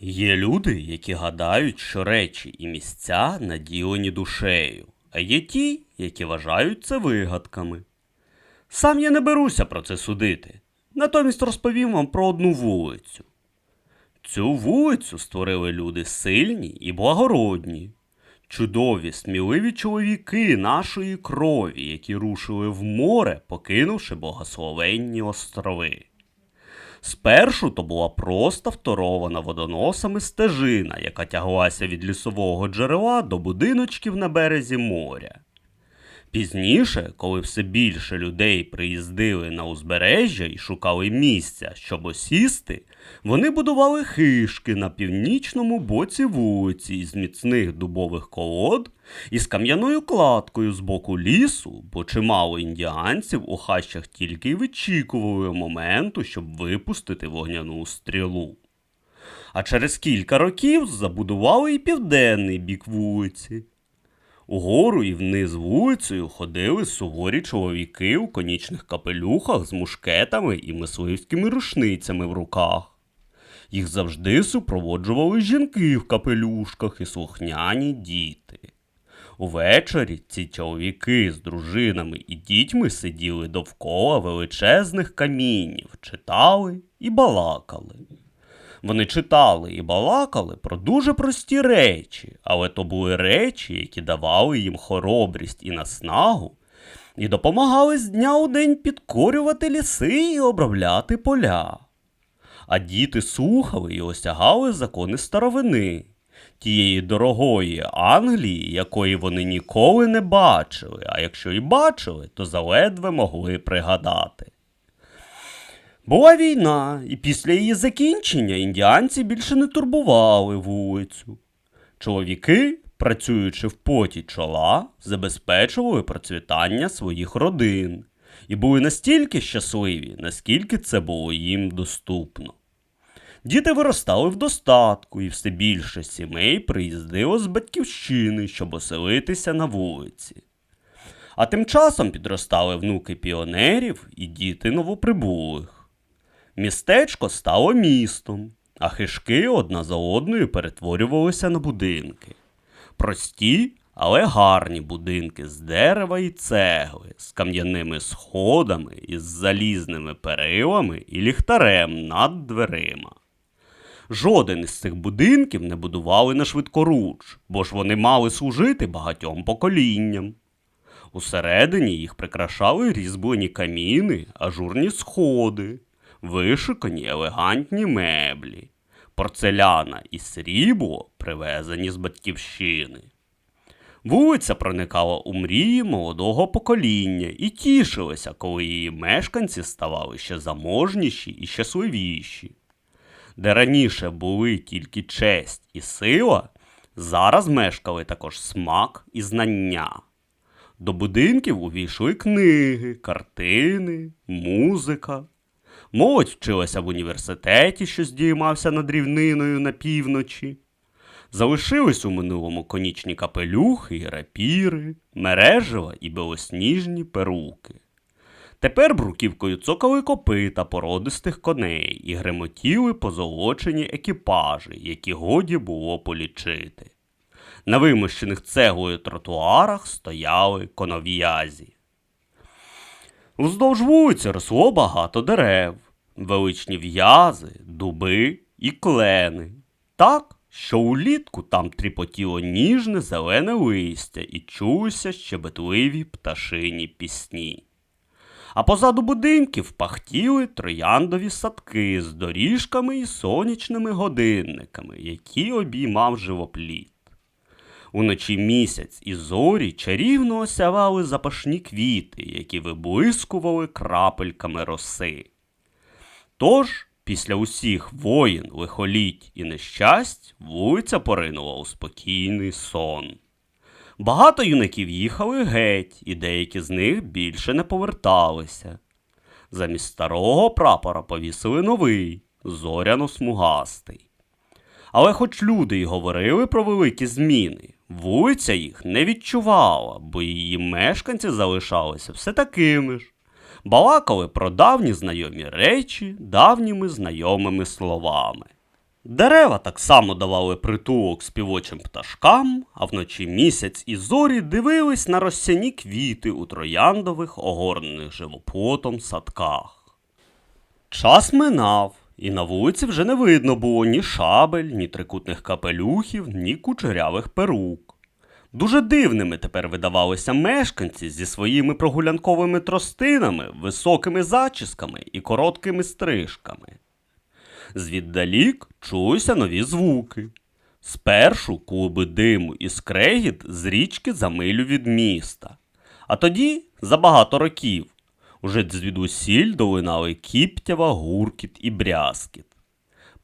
Є люди, які гадають, що речі і місця наділені душею, а є ті, які вважають це вигадками. Сам я не беруся про це судити, натомість розповім вам про одну вулицю. Цю вулицю створили люди сильні і благородні, чудові, сміливі чоловіки нашої крові, які рушили в море, покинувши благословенні острови. Спершу то була просто вторована водоносами стежина, яка тяглася від лісового джерела до будиночків на березі моря. Пізніше, коли все більше людей приїздили на узбережжя і шукали місця, щоб осісти, вони будували хишки на північному боці вулиці із міцних дубових колод і з кам'яною кладкою з боку лісу, бо чимало індіанців у хащах тільки й вичікували моменту, щоб випустити вогняну стрілу. А через кілька років забудували і південний бік вулиці. Угору і вниз вулицею ходили суворі чоловіки у конічних капелюхах з мушкетами і мисливськими рушницями в руках. Їх завжди супроводжували жінки в капелюшках і слухняні діти. Увечері ці чоловіки з дружинами і дітьми сиділи довкола величезних камінів, читали і балакали. Вони читали і балакали про дуже прості речі, але то були речі, які давали їм хоробрість і наснагу, і допомагали з дня у день підкорювати ліси і обробляти поля. А діти слухали і осягали закони старовини, тієї дорогої Англії, якої вони ніколи не бачили, а якщо і бачили, то заледве могли пригадати. Була війна, і після її закінчення індіанці більше не турбували вулицю. Чоловіки, працюючи в поті чола, забезпечували процвітання своїх родин і були настільки щасливі, наскільки це було їм доступно. Діти виростали в достатку, і все більше сімей приїздило з батьківщини, щоб оселитися на вулиці. А тим часом підростали внуки піонерів і діти новоприбулих. Містечко стало містом, а хишки одна за одною перетворювалися на будинки. Прості, але гарні будинки з дерева і цегли, з кам'яними сходами, із залізними перилами і ліхтарем над дверима. Жоден із цих будинків не будували на швидкоруч, бо ж вони мали служити багатьом поколінням. Усередині їх прикрашали різьблені каміни, ажурні сходи, вишикані елегантні меблі, порцеляна і срібло, привезені з батьківщини. Вулиця проникала у мрії молодого покоління і тішилася, коли її мешканці ставали ще заможніші і щасливіші. Де раніше були тільки честь і сила, зараз мешкали також смак і знання. До будинків увійшли книги, картини, музика. Молодь вчилася в університеті, що здіймався над рівниною на півночі. Залишились у минулому конічні капелюхи і рапіри, мережева і білосніжні перуки. Тепер бруківкою цокали копита породистих коней і гремотіли позолочені екіпажі, які годі було полічити. На вимощених цеглою тротуарах стояли конов'язі. Уздовж вулиці росло багато дерев, величні в'язи, дуби і клени. Так, що улітку там тріпотіло ніжне зелене листя і чулися щебетливі пташині пісні. А позаду будинків пахтіли трояндові садки з доріжками і сонячними годинниками, які обіймав живопліт. Уночі місяць і зорі чарівно осявали запашні квіти, які виблискували крапельками роси. Тож, після усіх воїн, лихоліть і нещасть, вулиця поринула у спокійний сон. Багато юнаків їхали геть, і деякі з них більше не поверталися. Замість старого прапора повісили новий, зоряно-смугастий. Але хоч люди й говорили про великі зміни, вулиця їх не відчувала, бо її мешканці залишалися все такими ж. Балакали про давні знайомі речі давніми знайомими словами. Дерева так само давали притулок співочим пташкам, а вночі місяць і зорі дивились на розсяні квіти у трояндових, огорнених живоплотом садках. Час минав, і на вулиці вже не видно було ні шабель, ні трикутних капелюхів, ні кучерявих перук. Дуже дивними тепер видавалися мешканці зі своїми прогулянковими тростинами, високими зачісками і короткими стрижками. Звіддалік чулися нові звуки. Спершу клуби диму і скрегіт з річки за милю від міста. А тоді, за багато років, уже звідусіль долинали кіптява, гуркіт і брязкіт.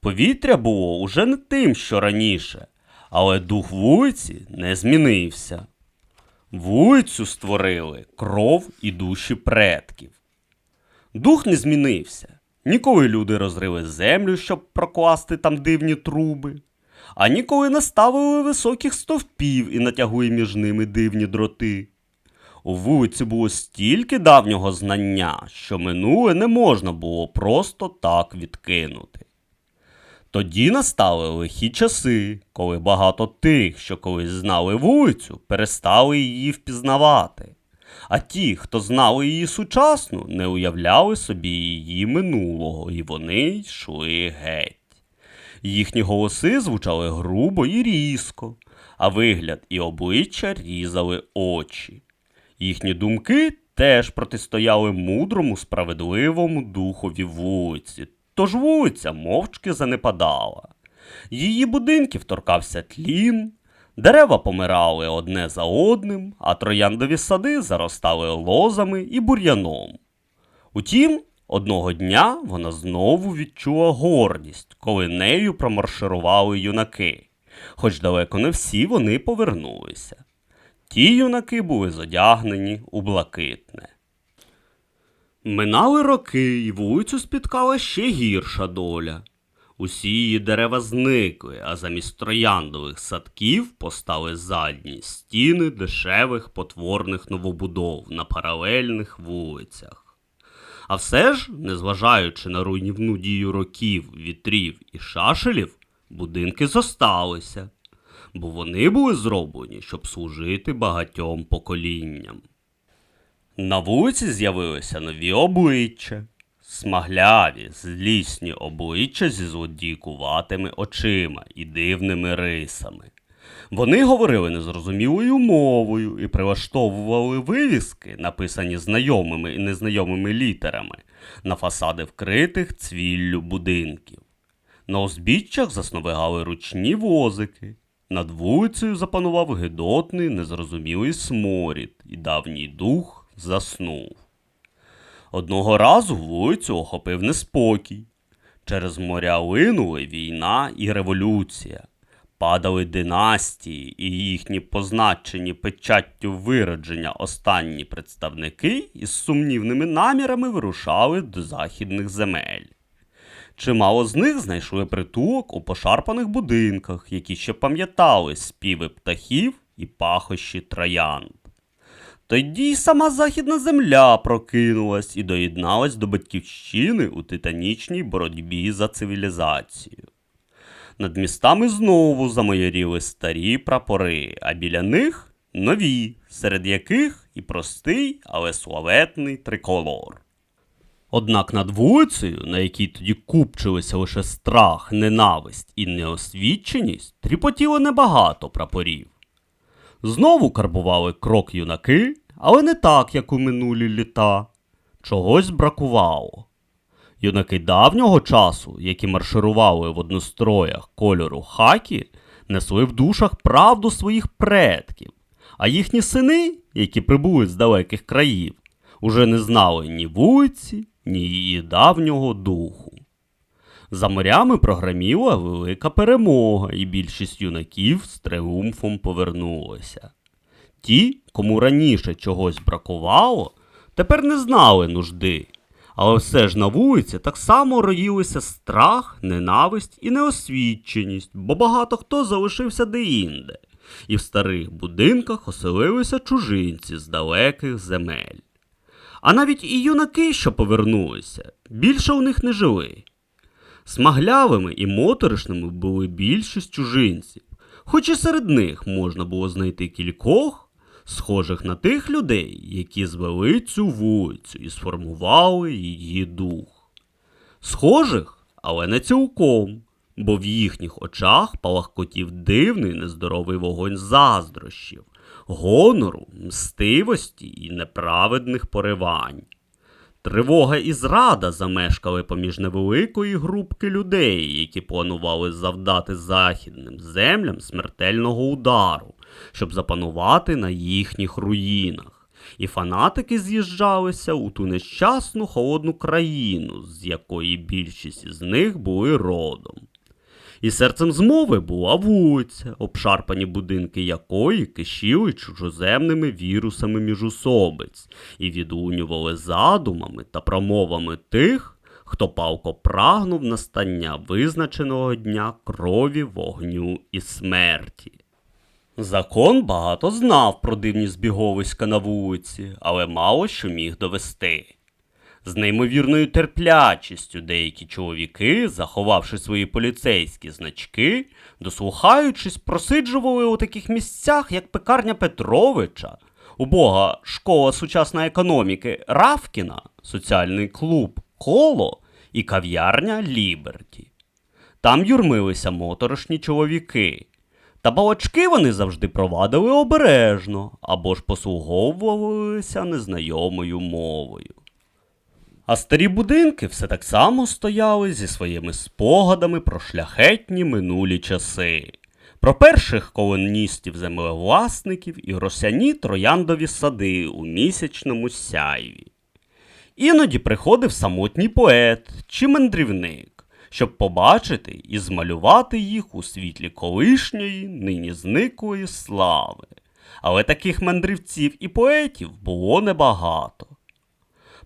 Повітря було уже не тим, що раніше, але дух вулиці не змінився. Вулицю створили кров і душі предків. Дух не змінився. Ніколи люди розрили землю, щоб прокласти там дивні труби, а ніколи не ставили високих стовпів і натягли між ними дивні дроти. У вулиці було стільки давнього знання, що минуле не можна було просто так відкинути. Тоді настали лихі часи, коли багато тих, що колись знали вулицю, перестали її впізнавати. А ті, хто знали її сучасну, не уявляли собі її минулого, і вони йшли геть. Їхні голоси звучали грубо і різко, а вигляд і обличчя різали очі. Їхні думки теж протистояли мудрому, справедливому духові вулиці, тож вулиця мовчки занепадала. Її будинків торкався тлін, дерева помирали одне за одним, а трояндові сади заростали лозами і бур'яном. Утім, одного дня вона знову відчула гордість, коли нею промарширували юнаки, хоч далеко не всі вони повернулися. Ті юнаки були зодягнені у блакитне. Минали роки, і вулицю спіткала ще гірша доля. Усі її дерева зникли, а замість трояндових садків постали задні стіни дешевих потворних новобудов на паралельних вулицях. А все ж, незважаючи на руйнівну дію років, вітрів і шашелів, будинки зосталися, бо вони були зроблені, щоб служити багатьом поколінням. На вулиці з'явилися нові обличчя, смагляві, злісні обличчя зі злодійкуватими очима і дивними рисами. Вони говорили незрозумілою мовою і прилаштовували вивіски, написані знайомими і незнайомими літерами, на фасади вкритих цвіллю будинків. На узбіччях засновигали ручні возики. Над вулицею запанував гидотний, незрозумілий сморід, і давній дух заснув. Одного разу вулицю охопив неспокій. Через моря линули війна і революція. Падали династії, і їхні позначені печаттю виродження останні представники із сумнівними намірами вирушали до західних земель. Чимало з них знайшли притулок у пошарпаних будинках, які ще пам'ятали співи птахів і пахощі троянд. Тоді й сама західна земля прокинулась і доєдналась до батьківщини у титанічній боротьбі за цивілізацію. Над містами знову замайоріли старі прапори, а біля них нові, серед яких і простий, але славетний триколор. Однак над вулицею, на якій тоді купчилися лише страх, ненависть і неосвіченість, тріпотіло небагато прапорів. Знову карбували крок юнаки, але не так, як у минулі літа. Чогось бракувало. Юнаки давнього часу, які марширували в одностроях кольору хакі, несли в душах правду своїх предків, а їхні сини, які прибули з далеких країв, уже не знали ні вулиці, ні її давнього духу. За морями програміла велика перемога, і більшість юнаків з триумфом повернулося. Ті, кому раніше чогось бракувало, тепер не знали нужди, але все ж на вулиці так само роїлися страх, ненависть і неосвіченість, бо багато хто залишився деінде, і в старих будинках оселилися чужинці з далеких земель. А навіть і юнаки, що повернулися, більше у них не жили. Смаглявими і моторошними були більшість чужинців, хоч і серед них можна було знайти кількох, схожих на тих людей, які звели цю вулицю і сформували її дух. Схожих, але не цілком, бо в їхніх очах палахкотів дивний нездоровий вогонь заздрощів, гонору, мстивості і неправедних поривань. Тривога і зрада замешкали поміж невеликої групки людей, які планували завдати західним землям смертельного удару, щоб запанувати на їхніх руїнах. І фанатики з'їжджалися у ту нещасну холодну країну, з якої більшість із них були родом. І серцем змови була вулиця, обшарпані будинки якої кишіли чужоземними вірусами міжусобиць і відлунювали задумами та промовами тих, хто палко прагнув настання визначеного дня крові, вогню і смерті. Закон багато знав про дивні збіговиська на вулиці, але мало що міг довести. З неймовірною терплячістю деякі чоловіки, заховавши свої поліцейські значки, дослухаючись, просиджували у таких місцях, як пекарня Петровича, убога школа сучасної економіки Равкіна, соціальний клуб Коло і кав'ярня Ліберті. Там юрмилися моторошні чоловіки. Та балачки вони завжди провадили обережно або ж послуговувалися незнайомою мовою. А старі будинки все так само стояли зі своїми спогадами про шляхетні минулі часи, про перших колоністів землевласників і росяні трояндові сади у місячному сяйві. Іноді приходив самотній поет чи мандрівник, щоб побачити і змалювати їх у світлі колишньої, нині зниклої слави. Але таких мандрівців і поетів було небагато.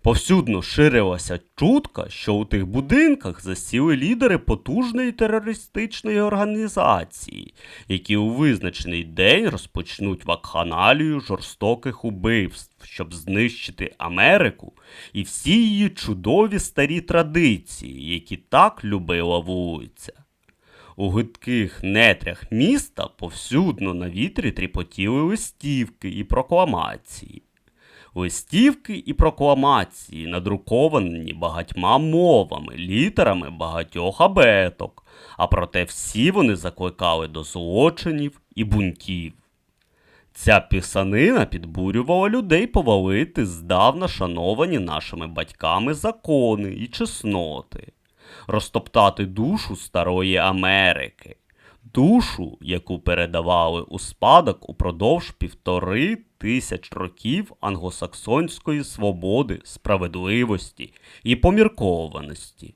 Повсюдно ширилася чутка, що у тих будинках засіли лідери потужної терористичної організації, які у визначений день розпочнуть вакханалію жорстоких убивств, щоб знищити Америку і всі її чудові старі традиції, які так любила вулиця. У гидких нетрях міста повсюдно на вітрі тріпотіли листівки і прокламації листівки і прокламації, надруковані багатьма мовами, літерами багатьох абеток, а проте всі вони закликали до злочинів і бунтів. Ця писанина підбурювала людей повалити здавна шановані нашими батьками закони і чесноти, розтоптати душу старої Америки, душу, яку передавали у спадок упродовж півтори тисяч років англосаксонської свободи, справедливості і поміркованості.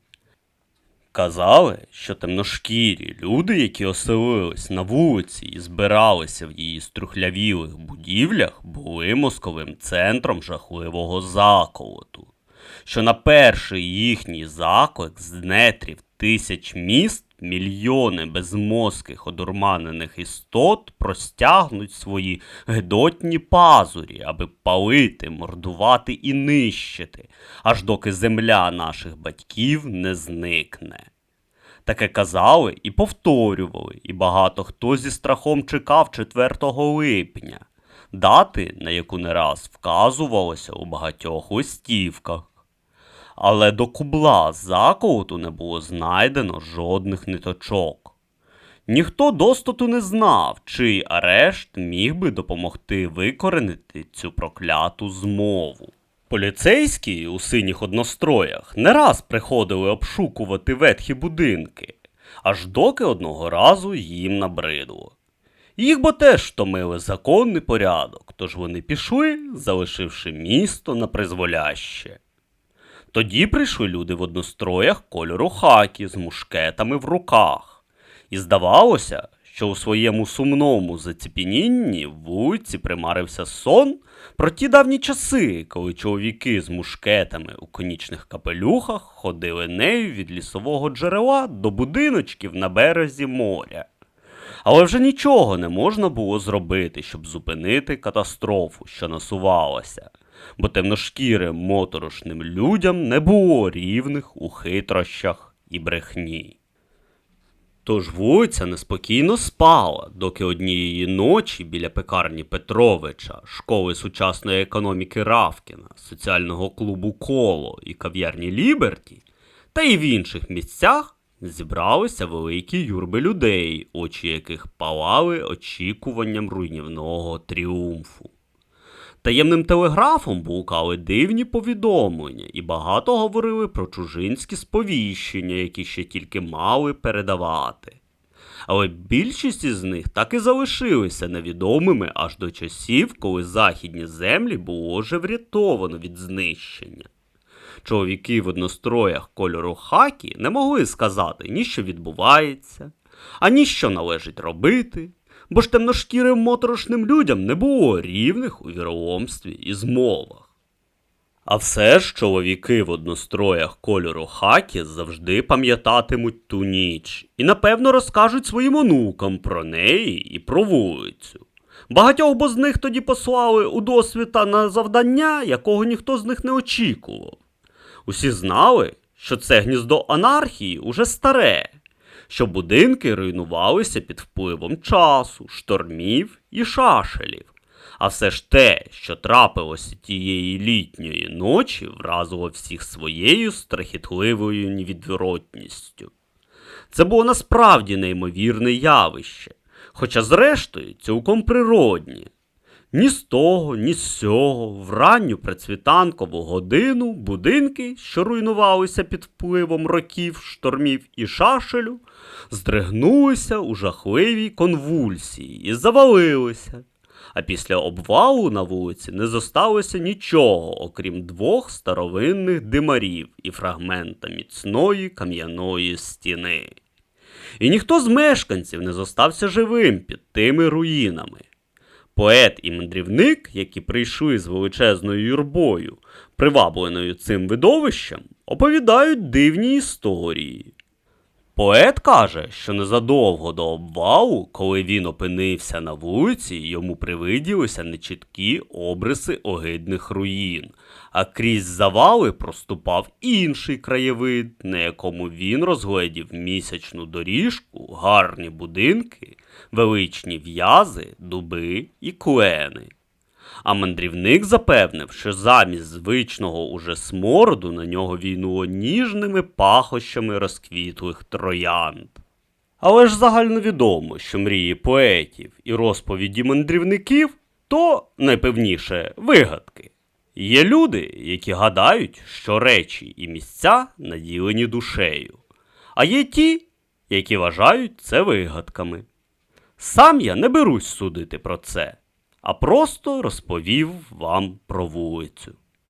Казали, що темношкірі люди, які оселились на вулиці і збиралися в її струхлявілих будівлях, були мозковим центром жахливого заколоту, що на перший їхній заклик з нетрів тисяч міст мільйони безмозких одурманених істот простягнуть свої гидотні пазурі, аби палити, мордувати і нищити, аж доки земля наших батьків не зникне. Таке казали і повторювали, і багато хто зі страхом чекав 4 липня, дати, на яку не раз вказувалося у багатьох листівках але до кубла заколоту не було знайдено жодних ниточок. Ніхто достоту не знав, чий арешт міг би допомогти викоренити цю прокляту змову. Поліцейські у синіх одностроях не раз приходили обшукувати ветхі будинки, аж доки одного разу їм набридло. Їх бо теж втомили законний порядок, тож вони пішли, залишивши місто на призволяще. Тоді прийшли люди в одностроях кольору хакі з мушкетами в руках. І здавалося, що у своєму сумному заціпенінні в вулиці примарився сон про ті давні часи, коли чоловіки з мушкетами у конічних капелюхах ходили нею від лісового джерела до будиночків на березі моря. Але вже нічого не можна було зробити, щоб зупинити катастрофу, що насувалася бо темношкірим моторошним людям не було рівних у хитрощах і брехні. Тож вулиця неспокійно спала, доки однієї ночі біля пекарні Петровича, школи сучасної економіки Равкіна, соціального клубу Коло і кав'ярні Ліберті, та й в інших місцях зібралися великі юрби людей, очі яких палали очікуванням руйнівного тріумфу. Таємним телеграфом блукали дивні повідомлення і багато говорили про чужинські сповіщення, які ще тільки мали передавати. Але більшість із них так і залишилися невідомими аж до часів, коли західні землі було вже врятовано від знищення. Чоловіки в одностроях кольору хакі не могли сказати ні що відбувається, ані що належить робити, бо ж темношкірим моторошним людям не було рівних у віроломстві і змовах. А все ж чоловіки в одностроях кольору хакі завжди пам'ятатимуть ту ніч і напевно розкажуть своїм онукам про неї і про вулицю. Багатьох бо з них тоді послали у досвіта на завдання, якого ніхто з них не очікував. Усі знали, що це гніздо анархії уже старе, що будинки руйнувалися під впливом часу, штормів і шашелів. А все ж те, що трапилося тієї літньої ночі, вразило всіх своєю страхітливою невідворотністю. Це було насправді неймовірне явище, хоча, зрештою, цілком природнє. Ні з того, ні з сього, в ранню предсвітанкову годину будинки, що руйнувалися під впливом років, штормів і шашелю, здригнулися у жахливій конвульсії і завалилися. А після обвалу на вулиці не зосталося нічого, окрім двох старовинних димарів і фрагмента міцної кам'яної стіни. І ніхто з мешканців не зостався живим під тими руїнами. Поет і мандрівник, які прийшли з величезною юрбою, привабленою цим видовищем, оповідають дивні історії. Поет каже, що незадовго до обвалу, коли він опинився на вулиці, йому привиділися нечіткі обриси огидних руїн, а крізь завали проступав інший краєвид, на якому він розгледів місячну доріжку, гарні будинки, величні в'язи, дуби і клени. А мандрівник запевнив, що замість звичного уже смороду на нього війнуло ніжними пахощами розквітлих троянд. Але ж загальновідомо, що мрії поетів і розповіді мандрівників то найпевніше вигадки. Є люди, які гадають, що речі і місця наділені душею, а є ті, які вважають це вигадками. Сам я не берусь судити про це а просто розповів вам про вулицю.